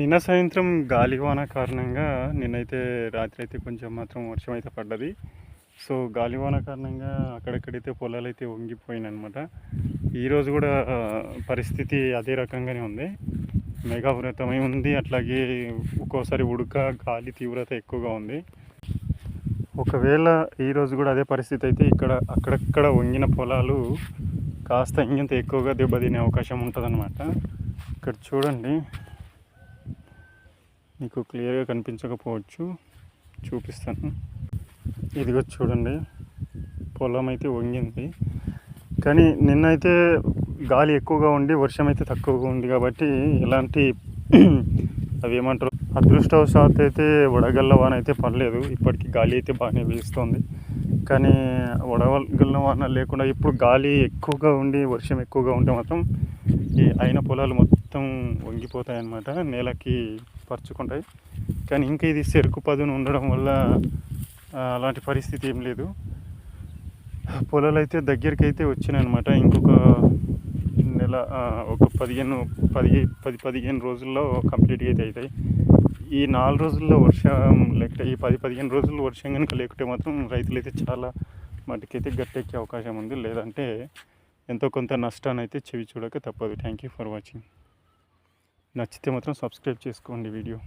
నిన్న సాయంత్రం గాలివాన కారణంగా నిన్నైతే రాత్రి అయితే కొంచెం మాత్రం వర్షం అయితే పడ్డది. సో గాలివాన కారణంగా అక్కడెక్కడైతే పొలాలు అయితే వంగిపోయినాయి అనమాట ఈరోజు కూడా పరిస్థితి అదే రకంగానే ఉంది. మేఘావృతమై ఉంది. అట్లాగే ఒక్కోసారి ఉడక గాలి తీవ్రత ఎక్కువగా ఉంది. ఒకవేళ ఈరోజు కూడా అదే పరిస్థితి అయితే ఇక్కడ అక్కడక్కడ వంగిన పొలాలు కాస్త ఇంకింత ఎక్కువగా దెబ్బతినే అవకాశం ఉంటుందన్నమాట. ఇక్కడ చూడండి. మీకు క్లియర్గా కనిపించకపోవచ్చు. చూపిస్తాను. ఇదిగో చూడండి. పొలం అయితే వంగింది. కానీ నిన్నైతే గాలి ఎక్కువగా ఉండి వర్షం అయితే తక్కువగా ఉంది కాబట్టి ఎలాంటి అవి ఏమంటారు? అదృష్టవశాత్ అయితే వడగళ్ళ వాన అయితే పడలేదు. ఇప్పటికీ గాలి అయితే బాగానే వీస్తుంది. కానీ వడగళ్ళ వాన లేకుండా ఇప్పుడు గాలి ఎక్కువగా ఉండి వర్షం ఎక్కువగా ఉంటే మాత్రం ఈ అయిన పొలాలు మొత్తం వంగిపోతాయి అన్నమాట నేలకి పరుచుకుంటాయి. కానీ ఇంకా ఇది చెరుకు పదును ఉండడం వల్ల అలాంటి పరిస్థితి ఏం లేదు. పొలాలు అయితే దగ్గరికి అయితే వచ్చినాయి అనమాట ఇంకొక నెల ఒక పదిహేను పది పది పదిహేను రోజుల్లో కంప్లీట్గా అయితే అవుతాయి. ఈ నాలుగు రోజుల్లో వర్షం లేకపోతే ఈ పది పదిహేను రోజుల్లో వర్షం కనుక లేకుంటే మాత్రం రైతులు అయితే చాలా మటుకైతే గట్టెక్కే అవకాశం ఉంది. లేదంటే ఎంతో కొంత నష్టాన్ని అయితే చెవి చూడక తప్పదు. థ్యాంక్ యూ ఫర్ వాచింగ్ నచ్చితే మాత్రం సబ్స్క్రైబ్ చేసుకోండి వీడియో.